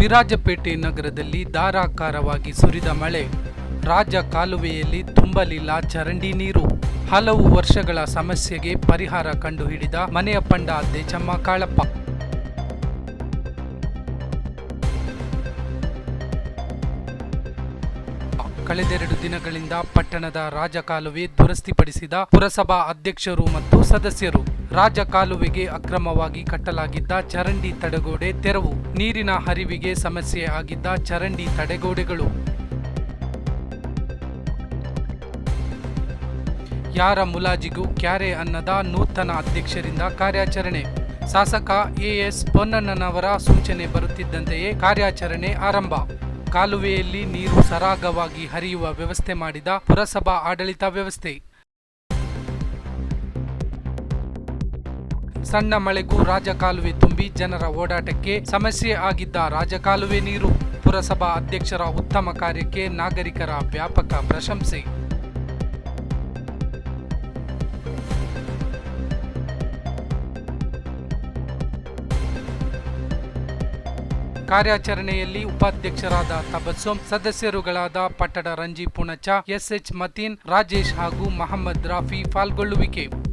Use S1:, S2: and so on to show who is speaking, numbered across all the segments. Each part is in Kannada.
S1: ವಿರಾಜಪೇಟೆ ನಗರದಲ್ಲಿ ಧಾರಾಕಾರವಾಗಿ ಸುರಿದ ಮಳೆ. ರಾಜ ಕಾಲುವೆಯಲ್ಲಿ ತುಂಬಲಿಲ್ಲ ಚರಂಡಿ ನೀರು. ಹಲವು ವರ್ಷಗಳ ಸಮಸ್ಯೆಗೆ ಪರಿಹಾರ ಕಂಡುಹಿಡಿದ ಮನೆಯ ಪಂಡ ದೇಚಮ್ಮ ಕಾಳಪ್ಪ. ಕಳೆದೆರಡು ದಿನಗಳಿಂದ ಪಟ್ಟಣದ ರಾಜಕಾಲುವೆ ದುರಸ್ತಿಪಡಿಸಿದ ಪುರಸಭಾ ಅಧ್ಯಕ್ಷರು ಮತ್ತು ಸದಸ್ಯರು. ರಾಜಕಾಲುವೆಗೆ ಅಕ್ರಮವಾಗಿ ಕಟ್ಟಲಾಗಿದ್ದ ಚರಂಡಿ ತಡೆಗೋಡೆ ತೆರವು. ನೀರಿನ ಹರಿವಿಗೆ ಸಮಸ್ಯೆ ಆಗಿದ್ದ ಚರಂಡಿ ತಡೆಗೋಡೆಗಳು. ಯಾರ ಮುಲಾಜಿಗೂ ಕ್ಯಾರೆ ಅನ್ನದ ನೂತನ ಅಧ್ಯಕ್ಷರಿಂದ ಕಾರ್ಯಾಚರಣೆ. ಶಾಸಕ ಎಎಸ್ ಪೊನ್ನಣ್ಣನವರ ಸೂಚನೆ ಬರುತ್ತಿದ್ದಂತೆಯೇ ಕಾರ್ಯಾಚರಣೆ ಆರಂಭ. ಕಾಲುವೆಯಲ್ಲಿ ನೀರು ಸರಾಗವಾಗಿ ಹರಿಯುವ ವ್ಯವಸ್ಥೆ ಮಾಡಿದ ಪುರಸಭಾ ಆಡಳಿತ ವ್ಯವಸ್ಥೆ. ಸಣ್ಣ ಮಳೆಗೂ ರಾಜಕಾಲುವೆ ತುಂಬಿ ಜನರ ಓಡಾಟಕ್ಕೆ ಸಮಸ್ಯೆ ಆಗಿದ್ದ ರಾಜಕಾಲುವೆ ನೀರು ಪುರಸಭಾ ಅಧ್ಯಕ್ಷರ ಉತ್ತಮ ಕಾರ್ಯಕ್ಕೆ ನಾಗರಿಕರ ವ್ಯಾಪಕ ಪ್ರಶಂಸೆ. ಕಾರ್ಯಾಚರಣೆಯಲ್ಲಿ ಉಪಾಧ್ಯಕ್ಷರಾದ ತಬಸ್ಸುಂ, ಸದಸ್ಯರುಗಳಾದ ಪಟ್ಟಡ ರಂಜಿ ಪುಣಚ, ಎಸ್ಎಚ್ ಮತೀನ್, ರಾಜೇಶ್ ಹಾಗೂ ಮಹಮ್ಮದ್ ರಾಫಿ ಪಾಲ್ಗೊಳ್ಳುವಿಕೆ.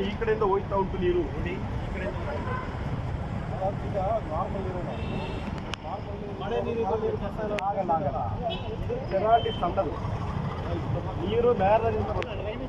S2: ಈ ಕಡೆಯಿಂದ ಹೋಗ್ತಾ ಉಂಟು ನೀರು ನೋಡಿ ಈ ಕಡೆಯಿಂದ ಮಳೆ ನೀರು ಆಗಲ್ಲ ಆಗಲ್ಲ ಇದು ಚೆರಾಟಿ ಸಣ್ಣದು ನೀರು ನೇರದಿಂದ ಬರ್ತದೆ ಇಲ್ಲಿ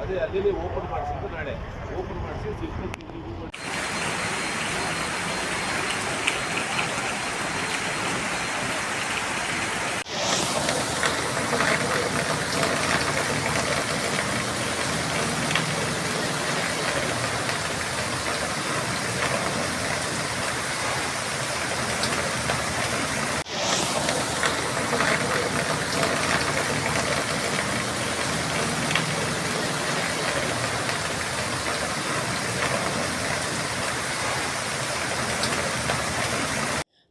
S2: ಅದೇ ಅಲ್ಲಿ ಓಪನ್ ಮಾಡಿಸಿದ್ದು ನಾಳೆ ಓಪನ್ ಮಾಡಿಸಿ ಸಿಸ್ಟಮ್